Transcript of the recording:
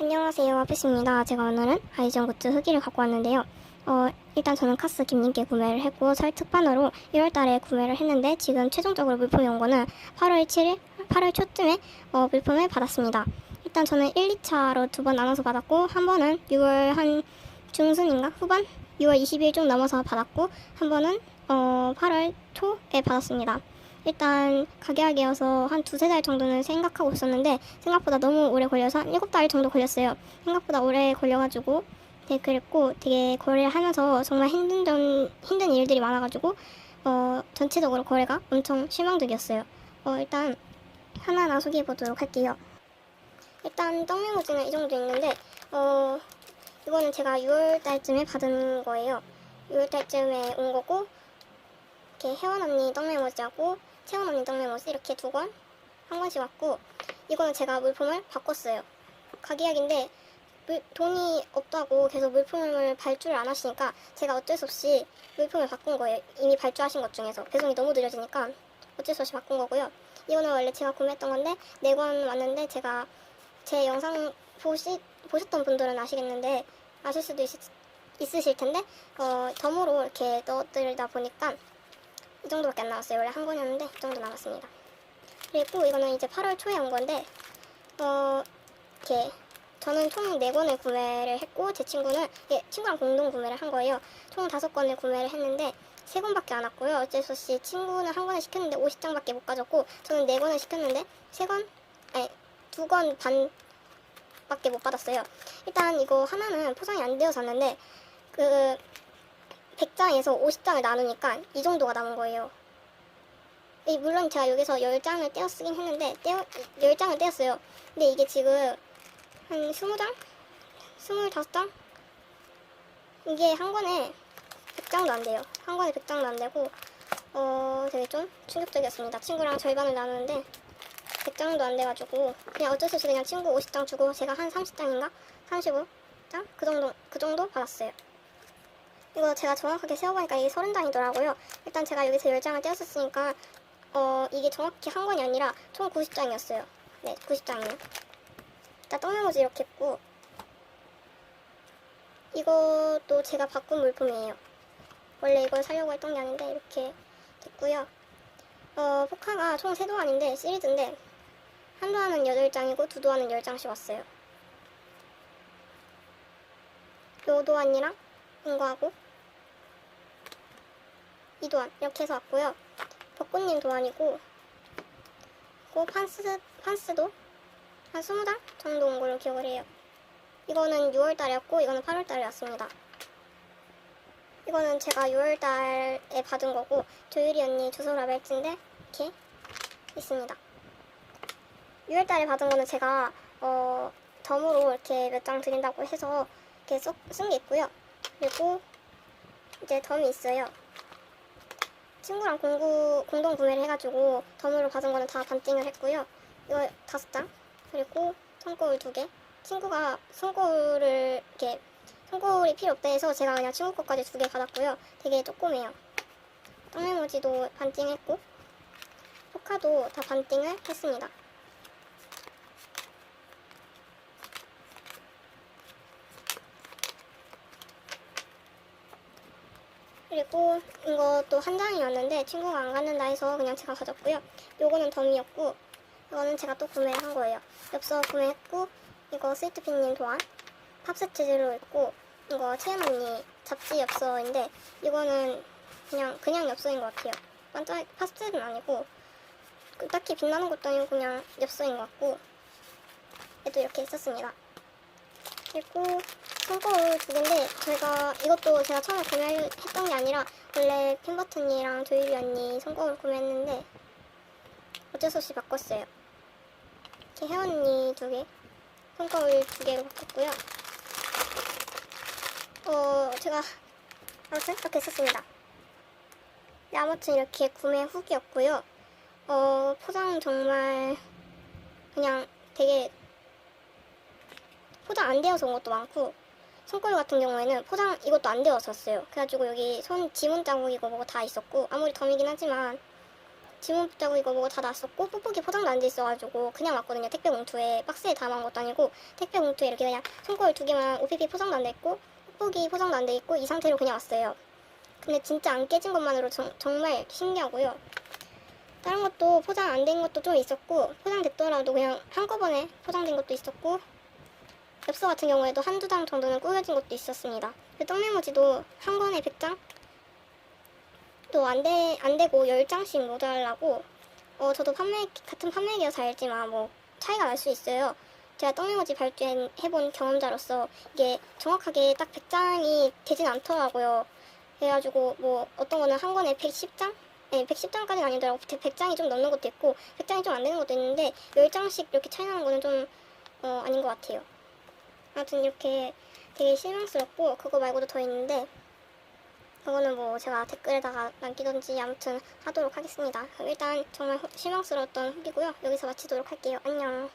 안녕하세요. 아피스입니다. 제가 오늘은 아이전 굿즈 후기를 갖고 왔는데요. 어, 일단 저는 카스 김님께 구매를 했고 설 특판으로 1월달에 구매를 했는데 지금 최종적으로 물품이 온 거는 8월 7일, 8월 초쯤에 어, 물품을 받았습니다. 일단 저는 1, 2차로 두 번 나눠서 받았고 한 번은 6월 한 중순인가 후반 6월 20일 좀 넘어서 받았고 한 번은 어, 8월 초에 받았습니다. 일단 가게하기여서 한 두세 달 정도는 생각하고 있었는데 생각보다 너무 오래 걸려서 한 일곱 달 정도 걸렸어요. 생각보다 오래 걸려가지고 되게 그랬고 되게 거래를 하면서 정말 힘든 점, 힘든 일들이 많아가지고 어, 전체적으로 거래가 엄청 실망적이었어요. 어, 일단 하나하나 소개해 보도록 할게요. 일단 떡메모지는 이 정도 있는데 어, 이거는 제가 6월 달쯤에 받은 거예요. 6월 달쯤에 온 거고 이렇게 혜원 언니 떡메모지하고 언니 떡메모지 이렇게 두 권 한 권씩 왔고 이거는 제가 물품을 바꿨어요. 가게약인데 물- 돈이 없다고 계속 물품을 발주를 안 하시니까 제가 어쩔 수 없이 물품을 바꾼 거예요. 이미 발주하신 것 중에서 배송이 너무 느려지니까 어쩔 수 없이 바꾼 거고요. 이거는 원래 제가 구매했던 건데 네 권 왔는데 제가 제 영상 보시, 보셨던 분들은 아시겠는데 아실 수도 있, 있으실 텐데 어, 덤으로 이렇게 넣어드리다 보니까 이 정도밖에 안 나왔어요. 원래 한 권이었는데 이 정도 나왔습니다. 그리고 이거는 이제 8월 초에 온 건데 어 이렇게 저는 총 4권을 구매를 했고 제 친구는 예, 친구랑 공동 구매를 한 거예요. 총 5권을 구매를 했는데 3권밖에 안 왔고요. 수 없이 친구는 한 권을 시켰는데 50장밖에 못 가졌고 저는 4권을 시켰는데 3권 아니 2권 반 밖에 못 받았어요. 일단 이거 하나는 포장이 안 되어서 왔는데 그 100장에서 50장을 나누니까 이 정도가 남은 거예요. 이 물론 제가 여기서 10장을 떼어 쓰긴 했는데 떼어 10장을 떼었어요. 근데 이게 지금 한 20장? 25장? 이게 한 권에 100장도 안 돼요. 한 권에 100장도 안 되고 어 되게 좀 충격적이었습니다. 친구랑 절반을 나누는데 100장도 안 돼가지고 그냥 어쩔 수 없이 그냥 친구 50장 주고 제가 한 30장인가? 35장? 그 정도 그 정도 받았어요. 이거 제가 정확하게 세어보니까 이게 30장이더라고요. 일단 제가 여기서 10장을 떼었었으니까 어 이게 정확히 한 권이 아니라 총 90장이었어요. 네, 90장이에요. 일단 떡메모지 이렇게 했고 이것도 제가 바꾼 물품이에요. 원래 이걸 사려고 했던 게 아닌데 이렇게 됐고요. 어, 포카가 총 3도안인데 시리즈인데 한 도안은 8장이고 두 도안은 10장씩 왔어요. 요 도안이랑 이거하고 이 도안 이렇게 해서 왔고요. 벚꽃님 도안이고 그 판스, 판스도 한 20장 정도 온 걸로 기억을 해요. 이거는 6월 달이었고 이거는 8월 달에 왔습니다. 이거는 제가 6월 달에 받은 거고 조유리 언니 주소 라벨지인데 이렇게 있습니다. 6월 달에 받은 거는 제가 어 덤으로 이렇게 몇 장 드린다고 해서 이렇게 쓴 게 있고요. 그리고 이제 덤이 있어요. 친구랑 공구, 공동 구매를 해가지고 덤으로 받은 거는 다 반띵을 했고요. 이거 다섯 장 그리고 손거울 두 개. 친구가 손거울을 이렇게 손거울이 필요 없다 해서 제가 그냥 친구 거까지 두 개 받았고요. 되게 조그매요. 떡메모지도 반띵했고 포카도 다 반띵을 했습니다. 그리고 이것도 한 장이 왔는데 친구가 안 갖는다 해서 그냥 제가 가졌고요. 요거는 덤이었고 이거는 제가 또 구매를 한 거예요. 엽서 구매했고 이거 스위트핀님 도안 팝스 치즈로 있고 이거 채연 언니 잡지 엽서인데 이거는 그냥 그냥 엽서인 것 같아요. 반짝 팝스는 아니고 그 딱히 빛나는 것도 아니고 그냥 엽서인 것 같고 얘도 이렇게 있었습니다. 그리고 손거울 두 개인데 제가 이것도 제가 처음에 구매했던 게 아니라 원래 핀버튼이랑 조유리 언니 손거울 구매했는데 어쩔 수 없이 바꿨어요. 이렇게 혜원 언니 두 개, 손거울 두 개로 바꿨고요. 어 제가 아무튼 이렇게 썼습니다. 네, 아무튼 이렇게 구매 후기였고요. 어 포장 정말 그냥 되게 포장 안 되어서 온 것도 많고 손거울 같은 경우에는 포장 이것도 안 되어서 샀어요. 그래가지고 여기 손 지문 자국이고 뭐고 다 있었고 아무리 덤이긴 하지만 지문 이거 뭐가 다 났었고 뽁뽁이 포장도 안 돼 있어가지고 그냥 왔거든요. 택배 봉투에 박스에 담은 것도 아니고 택배 봉투에 이렇게 그냥 손거울 두 개만 OPP 포장도 안 돼 있고 뽁뽁이 포장도 안 돼 있고 이 상태로 그냥 왔어요. 근데 진짜 안 깨진 것만으로 정, 정말 신기하고요. 다른 것도 포장 안 된 것도 좀 있었고 포장됐더라도 그냥 한꺼번에 포장된 것도 있었고 엽서 같은 경우에도 한두 장 정도는 꾸겨진 것도 있었습니다. 그 떡메모지도 한 권에 100장? 또 안 돼, 안 되고 10장씩 모자라고 어, 저도 판매, 같은 판매기여서 알지만 뭐 차이가 날 수 있어요. 제가 떡메모지 발주해본 경험자로서 이게 정확하게 딱 100장이 되진 않더라고요. 그래가지고 뭐 어떤 거는 한 권에 110장? 네, 110장까지는 아니더라고. 100장이 좀 넘는 것도 있고 100장이 좀 안 되는 것도 있는데 10장씩 이렇게 차이 나는 거는 좀 어, 아닌 것 같아요. 아무튼 이렇게 되게 실망스럽고 그거 말고도 더 있는데 그거는 뭐 제가 댓글에다가 남기던지 아무튼 하도록 하겠습니다. 일단 정말 실망스러웠던 후기고요. 여기서 마치도록 할게요. 안녕.